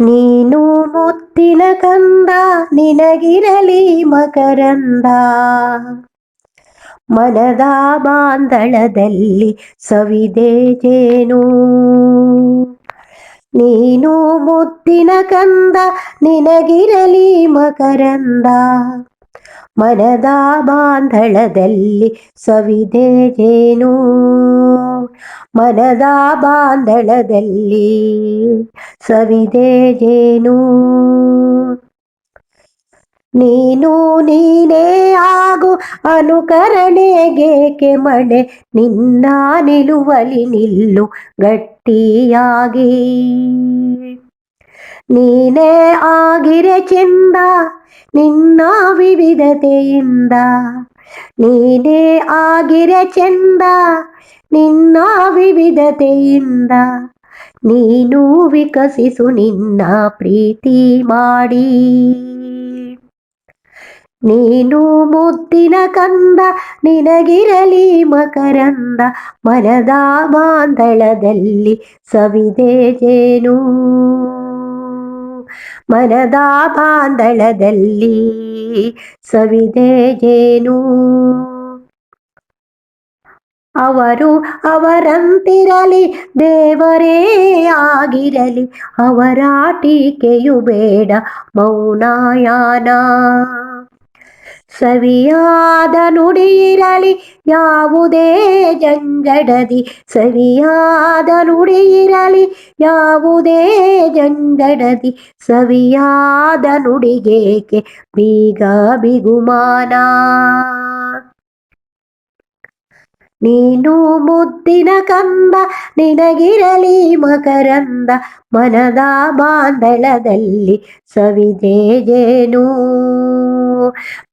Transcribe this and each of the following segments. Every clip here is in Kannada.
ನೀನು ಮುತ್ತಿನ ಕಂದ, ನಿನಗಿರಲಿ ಮಕರಂದ. ಮನದ ಬಾಂಧಳದಲ್ಲಿ ಸವಿದೆ ಜೇನು ನೀನು ಮುತ್ತಿನ ಕಂದ, ನಿನಗಿರಲಿ ಮಕರಂದ. ಮನದ ಬಾಂಧಳದಲ್ಲಿ ಸವಿದೆ ಜೇನು ಮನದ ಬಾಂಧಳದಲ್ಲಿ ಸವಿದೆ ಜೇನು. ನೀನು ನೀನೇ ಆಗು ಅನುಕರಣೆಗೇಕೆ ಮಣೆ? ನಿನ್ನ ನಿಲುವಲಿ ನಿಲ್ಲು ಗಟ್ಟಿಯಾಗಿ. ನೀನೇ ಆಗಿರೆ ಚೆಂದ ನಿನ್ನ ವಿವಿಧತೆಯಿಂದ ನೀನೇ ಆಗಿರೆ ಚೆಂದ, ನಿನ್ನ ವಿವಿಧತೆಯಿಂದ. ನೀನು ವಿಕಸಿಸು ನಿನ್ನ ಪ್ರೀತಿ ಮಾಡಿ. ನೀನು ಮುದ್ದಿನ ಕಂದ, ನಿನಗಿರಲಿ ಮಕರಂದ. ಮನದ ಮಾಂದಳದಲ್ಲಿ ಸವಿದೆ ಜೇನು. ಮನದ ಬಾಂಧಳದಲ್ಲಿ ಸವಿದೆ ಜೇನು ಅವರು ಅವರಂತಿರಲಿ ದೇವರೇ ಆಗಿರಲಿ ಅವರ ಟೀಕೆಯು ಬೇಡ ಮೌನಾಯಾನ ಸವಿಯಾದ ನುಡಿಯಿರಲಿ ಯಾವುದೇ ಜಂಜಡದಿ. ಸವಿಯಾದ ನುಡಿಯಿರಲಿ ಯಾವುದೇ ಜಂಜಡದಿ. ಸವಿಯಾದ ನುಡಿಗೇಕೆ ಬೀಗ ಬಿಗುಮಾನ. ನೀನು ಮುದ್ದಿನ ಕಂದ ನಿನಗಿರಲಿ ಮಕರಂದ. ಮನದ ಬಾಂಧಳದಲ್ಲಿ ಸವಿದೇ ಜೇನು.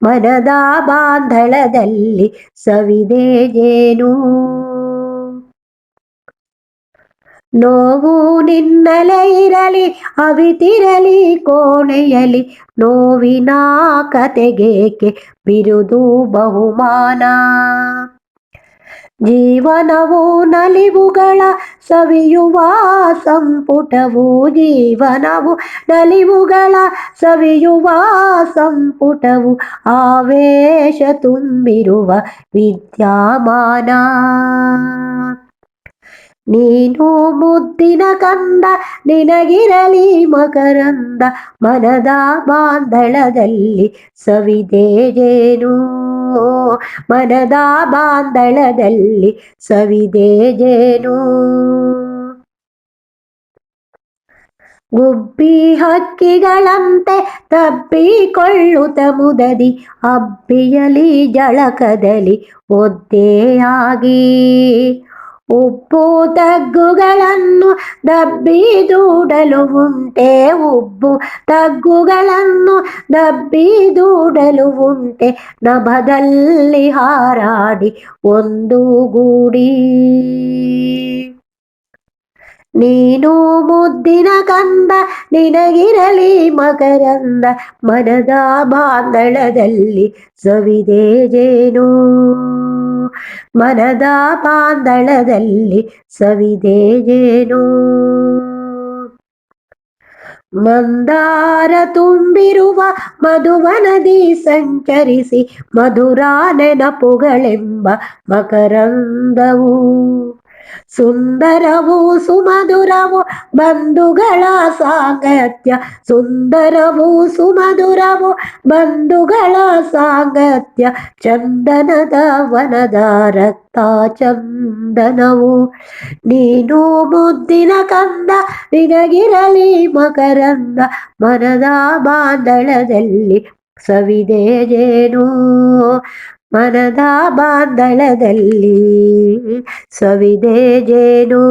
ಮನದ ಬಾಂಧಳದಲ್ಲಿ ಸವಿದೆ ಜೇನು. ನೋವು ನಿನ್ನಲೆ ಇರಲಿ ಅವಿತಿರಲಿ ಕೋಣೆಯಲಿ ನೋವಿನ ಕತೆಗೇಕೆ ಬಿರುದು ಬಹುಮಾನ. ಜೀವನವು ನಲಿವುಗಳ ಸವಿಯುವ ಸಂಪುಟವು, ಜೀವನವು ನಲಿವುಗಳ ಸವಿಯುವ ಸಂಪುಟವು ಆವೇಶ ತುಂಬಿರುವ ವಿದ್ಯಮಾನ. ನೀನು ಮುದ್ದಿನ ಕಂದ ನಿನಗಿರಲಿ ಮಕರಂದ, ಮನದ ಬಾಂಧಳದಲ್ಲಿ ಸವಿದೆ ಜೇನು. ಮನದ ಬಾಂಧಳದಲ್ಲಿ ಸವಿದೆ ಜೇನು ಗುಬ್ಬಿ ಹಕ್ಕಿಗಳಂತೆ ತಬ್ಬಿಕೊಳ್ಳುತ್ತ ಮುದದಿ ಅಬ್ಬಿಯಲಿ ಜಳಕದಲ್ಲಿ ಒದ್ದೆಯಾಗಿ ಉಪ್ಪು ತಗ್ಗುಗಳನ್ನು ದಬ್ಬಿ ದೂಡಲು ಉಂಟೆ ಉಬ್ಬು ತಗ್ಗುಗಳನ್ನು ದಬ್ಬಿ ದೂಡಲು ಉಂಟೆ ನಭದಲ್ಲಿ ಹಾರಾಡಿ ಒಂದು ಗೂಡಿ ನೀನು ಮುದ್ದಿನ ಕಂದ, ನಿನಗಿರಲಿ ಮಕರಂದ, ಮನದ ಬಾಂದಳದಲ್ಲಿ ಸವಿದೆ ಜೇನು. ಮನದ ಬಾಂದಳದಲ್ಲಿ ಸವಿದೆ ಜೇನು. ಮಂದಾರ ತುಂಬಿರುವ ಮಧುವನದಿ ಸಂಚರಿಸಿ, ಮಧುರ ನೆನಪುಗಳೆಂಬ ಮಕರಂದವು. ಸುಂದರವು ಸುಮಧುರವು ಬಂಧುಗಳ ಸಾಂಗತ್ಯ. ಸುಂದರವು ಸುಮಧುರವು ಬಂಧುಗಳ ಸಾಂಗತ್ಯ. ಚಂದನದ ವನದ ರಕ್ತ ಚಂದನವು. ನೀನು ಮುದ್ದಿನ ಕಂದ, ನಿನಗಿರಲಿ ಮಕರಂದ. ಮನದ ಬಾಂದಳದಲ್ಲಿ ಸವಿದೇ ಜೇನು. ಮನದ ಬಾಂದಳದಲ್ಲಿ ಸವಿದೆ ಜೇನು.